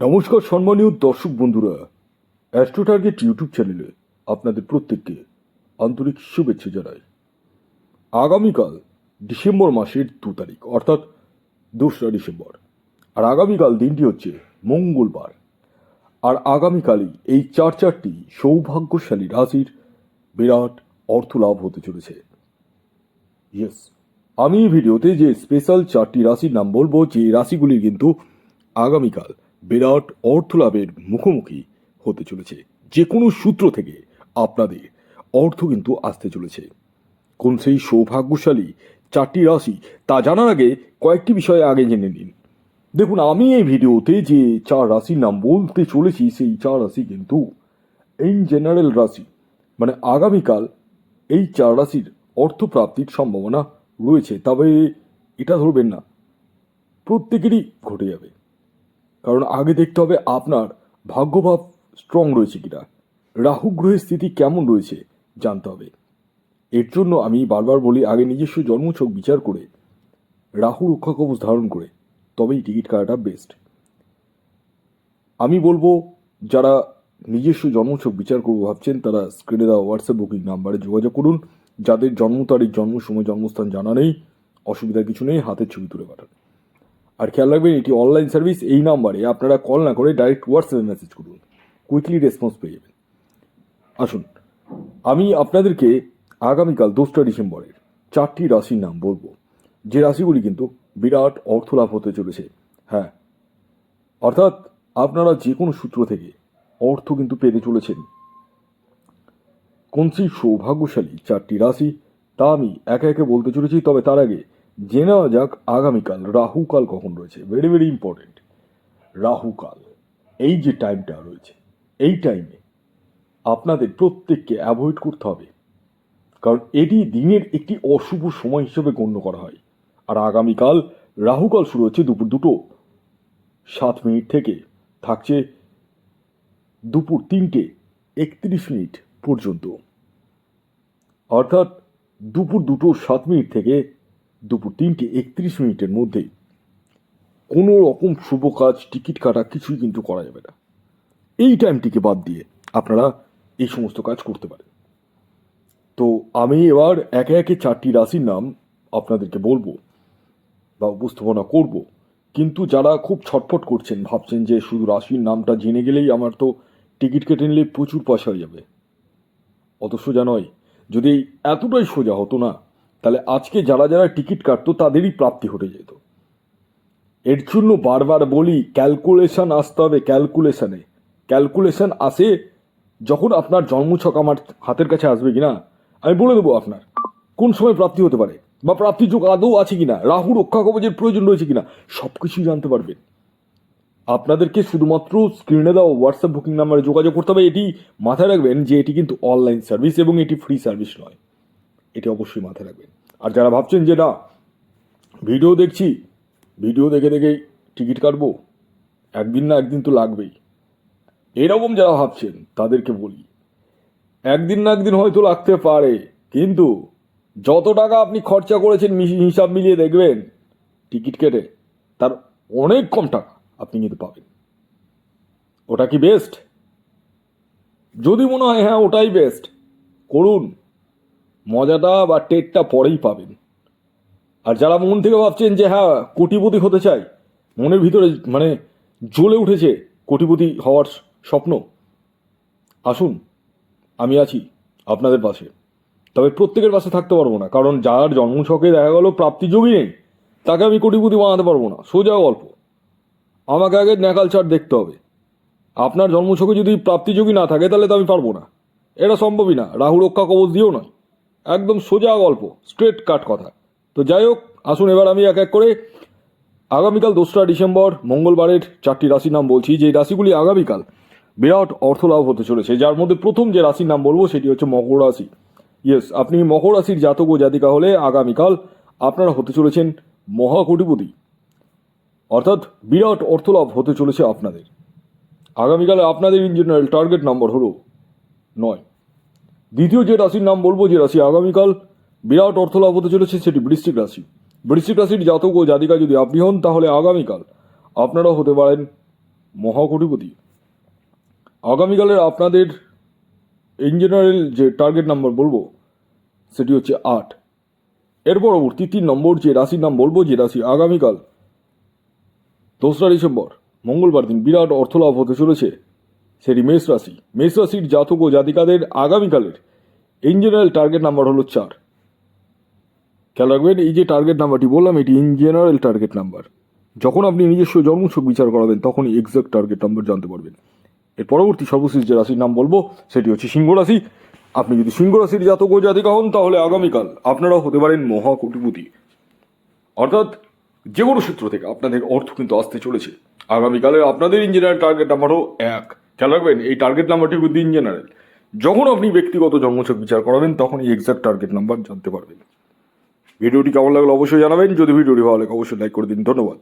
নমস্কার সম্মানীয় দর্শক বন্ধুরা অ্যাস্ট্রো টার্গেট ইউটিউব চ্যানেলে আপনাদের প্রত্যেককে আন্তরিক শুভেচ্ছা জানাই। আগামীকাল ডিসেম্বর মাসের দু তারিখ, অর্থাৎ দোসরা ডিসেম্বর। আর আগামীকাল দিনটি হচ্ছে মঙ্গলবার। আর আগামীকালই এই চার চারটি সৌভাগ্যশালী রাশির বিরাট অর্থ লাভ হতে চলেছে। ইয়েস আমি এই ভিডিওতে যে স্পেশাল চারটি রাশির নাম বলব, যে রাশিগুলি কিন্তু আগামীকাল বিরাট অর্থ লাভের মুখোমুখি হতে চলেছে। যে কোনো সূত্র থেকে আপনাদের অর্থ কিন্তু আসতে চলেছে। কোন সেই সৌভাগ্যশালী চারটি রাশি তা জানার আগে কয়েকটি বিষয়ে আগে জেনে নিন। দেখুন, আমি এই ভিডিওতে যে চার রাশির নাম বলতে চলেছি, সেই চার রাশি কিন্তু ইন জেনারেল রাশি মানে আগামীকাল এই চার রাশির অর্থপ্রাপ্তির সম্ভাবনা রয়েছে। তবে এটা ধরবেন না, প্রত্যেকেরই ঘটে যাবে। কারণ আগে দেখতে হবে আপনার ভাগ্যভাব স্ট্রং রয়েছে কিনা। রাহু গ্রহের স্থিতি কেমন রয়েছে জানতে হবে। এর জন্য আমি বারবার বলি, আগে নিজস্ব জন্মছক বিচার করে রাহু রক্ষা কবচ ধারণ করে, তবেই টিকিট কাটাটা বেস্ট আমি বলব, যারা নিজস্ব জন্মছক বিচার করব ভাবছেন, তারা স্ক্রিনে দেওয়া হোয়াটসঅ্যাপ বুকিং নাম্বারে যোগাযোগ করুন। যাদের জন্ম তারিখ, জন্ম সময়, জন্মস্থান জানা নেই অসুবিধা কিছু নেই, হাতের ছবি তুলে পাঠান। আর খেয়াল রাখবেন, এটি অনলাইন সার্ভিস এই নাম্বারে আপনারা কল না করে ডাইরেক্ট হোয়াটসঅ্যাপে মেসেজ করুন। কুইকলি রেসপন্স পেয়ে যাবেন। আসুন, আমি আপনাদেরকে আগামীকাল দোসরা ডিসেম্বরের চারটি রাশির নাম বলব। যে রাশিগুলি কিন্তু বিরাট অর্থ লাভ হতে চলেছে। হ্যাঁ অর্থাৎ আপনারা যে কোনো সূত্র থেকে অর্থ কিন্তু পেতে চলেছেন। কোন সেই সৌভাগ্যশালী চারটি রাশি, তা আমি একে একে বলতে চলেছি, তবে তার আগে জেনে নেওয়া যাক আগামীকাল রাহুকাল কখন রয়েছে? ভেরি ভেরি ইম্পর্টেন্ট রাহুকাল। এই যে টাইমটা রয়েছে, এই টাইমে আপনাদের প্রত্যেককে অ্যাভয়েড করতে হবে। কারণ এটি দিনের একটি অশুভ সময় হিসেবে গণ্য করা হয়। আর আগামীকাল রাহুকাল শুরু হচ্ছে দুপুর দুটো। সাত মিনিট থেকে থাকছে দুপুর তিনটে, একত্রিশ মিনিট পর্যন্ত। অর্থাৎ দুপুর দুটো সাত মিনিট থেকে দুপুর তিনটে একত্রিশ মিনিটের মধ্যে কোনো রকম শুভ কাজ, টিকিট কাটা কিছুই কিন্তু করা যাবে না। এই টাইমটিকে বাদ দিয়ে আপনারা এই সমস্ত কাজ করতে পারেন। তো আমি এবার একে একে চারটি রাশির নাম আপনাদেরকে বলব বা উপস্থাপনা করব। কিন্তু যারা খুব ছটফট করছেন, ভাবছেন যে শুধু রাশির নামটা জেনে গেলেই আমার তো টিকিট কেটে নিলে প্রচুর পয়সা হয়ে যাবে। অত সোজা নয়, যদি এতটাই সোজা হতো না তাহলে আজকে যারা যারা টিকিট কাটতো তাদেরই প্রাপ্তি ঘটে যেত। এর জন্য বারবার বলি ক্যালকুলেশন আসতে হবে ক্যালকুলেশনে ক্যালকুলেশন আসে যখন আপনার জন্মছক আমার হাতের কাছে আসবে কিনা? আমি বলে দেবো আপনার, কোন সময় প্রাপ্তি হতে পারে? বা প্রাপ্তির যোগ আদৌ আছে কিনা? রাহু রক্ষা কবচের প্রয়োজন রয়েছে কিনা? সব কিছুই জানতে পারবেন। আপনাদেরকে শুধুমাত্র স্ক্রিনে দেওয়া হোয়াটসঅ্যাপ বুকিং নাম্বারে যোগাযোগ করতে হবে, এটি মাথায় রাখবেন যে এটি কিন্তু অনলাইন সার্ভিস এবং এটি ফ্রি সার্ভিস নয়। এটি অবশ্যই মাথায় রাখবেন। আর যারা ভাবছেন যে না, ভিডিও দেখছি, ভিডিও দেখে দেখেই টিকিট কাটবো, একদিন না একদিন তো লাগবেই। এরকম যারা ভাবছেন, তাদেরকে বলি, একদিন না একদিন হয়তো লাগতে পারে, কিন্তু যত টাকা আপনি খরচা করেছেন হিসাব মিলিয়ে দেখবেন, টিকিট কেটে তার অনেক কম টাকা আপনি কিন্তু পাবেন। ওটা কি বেস্ট যদি মনে হয় হ্যাঁ ওটাই বেস্ট করুন। মজাটা বা টেটটা পরেই পাবেন। আর যারা মন থেকে ভাবছেন যে হ্যাঁ কোটিপতি হতে চাই, মনের ভিতরে মানে জ্বলে উঠেছে কোটিপতি হওয়ার স্বপ্ন, আসুন, আমি আছি আপনাদের পাশে। তবে প্রত্যেকের পাশে থাকতে পারব না, কারণ যার জন্মছকে দেখা গেল প্রাপ্তিযোগী নেই, তাকে আমি কোটিপতি বানাতে পারব না, সোজা গল্প। আমাকে আগে ন্যাকাল চার্ট দেখতে হবে। আপনার জন্মছকে যদি প্রাপ্তিযোগী না থাকে, তাহলে তো আমি পারব না। এটা সম্ভবই না, রাহু রক্ষা কবচ দিয়েও নয়। একদম সোজা গল্প স্ট্রেট কাট কথা। তো যাই হোক, আসুন এবার আমি এক এক করে আগামীকাল দোসরা ডিসেম্বর, মঙ্গলবারের চারটি রাশির নাম বলছি, যে রাশিগুলি আগামীকাল বিরাট অর্থ লাভ হতে চলেছে, যার মধ্যে প্রথম যে রাশির নাম বলব সেটি হচ্ছে মকর রাশি। ইয়েস আপনি মকর রাশির জাতক ও জাতিকা হলে আগামীকাল আপনারা হতে চলেছেন মহাকোটিপতি। অর্থাৎ বিরাট অর্থ লাভ হতে চলেছে আপনাদের। আগামীকালে আপনাদের ইন জেনারেল টার্গেট নাম্বার হলো নয়। দ্বিতীয় যে রাশির নাম বলব, যে রাশি আগামীকাল বিরাট অর্থ লাভ হতে চলেছে, সেটি বৃশ্চিক রাশি। বৃশ্চিক রাশির জাতক ও জাতিকা যদি আপনি হন, তাহলে আগামীকাল আপনারাও হতে পারেন মহাকটিপতি। আগামীকালের আপনাদের ইন জেনারেল যে টার্গেট নাম্বার বলব, সেটি হচ্ছে আট। এর পরবর্তী তিন নম্বর যে রাশির নাম বলব, যে রাশি আগামীকাল দোসরা ডিসেম্বর, মঙ্গলবার দিন বিরাট অর্থলাভ হতে চলেছে। সেটি মেষ রাশি। মেষ রাশির জাতক ও জাতিকাদের আগামীকালের ইন জেনারেল টার্গেট নাম্বার হলো চার। খেয়াল রাখবেন, এই যে টার্গেট নাম্বারটি বললাম, এটি ইন জেনারেল টার্গেট নাম্বার। যখন আপনি নিজস্ব জন্মছক বিচার করাবেন, তখনই এক্সাক্ট টার্গেট নাম্বার জানতে পারবেন। এর পরবর্তী সর্বশেষ যে রাশির নাম বলব, সেটি হচ্ছে সিংহ রাশি। আপনি যদি সিংহ রাশির জাতক ও জাতিকা হন, তাহলে আগামীকাল আপনারাও হতে পারেন মহাকটিপতি। অর্থাৎ যে কোনো সূত্র থেকে আপনাদের অর্থ কিন্তু আসতে চলেছে। আগামীকালে আপনাদের ইঞ্জিনিয়ার টার্গেট নাম্বারও এক। খেয়াল রাখবেন, এই টার্গেট নাম্বারটি উইথ ইন জেনারেল যখন আপনি ব্যক্তিগত জন্মছক বিচার করাবেন, তখন এই এক্সাক্ট টার্গেট নাম্বার জানতে পারবেন। ভিডিওটি কেমন লাগল অবশ্যই জানাবেন। যদি ভিডিওটি ভালো লাগে, অবশ্যই লাইক করে দিন। ধন্যবাদ।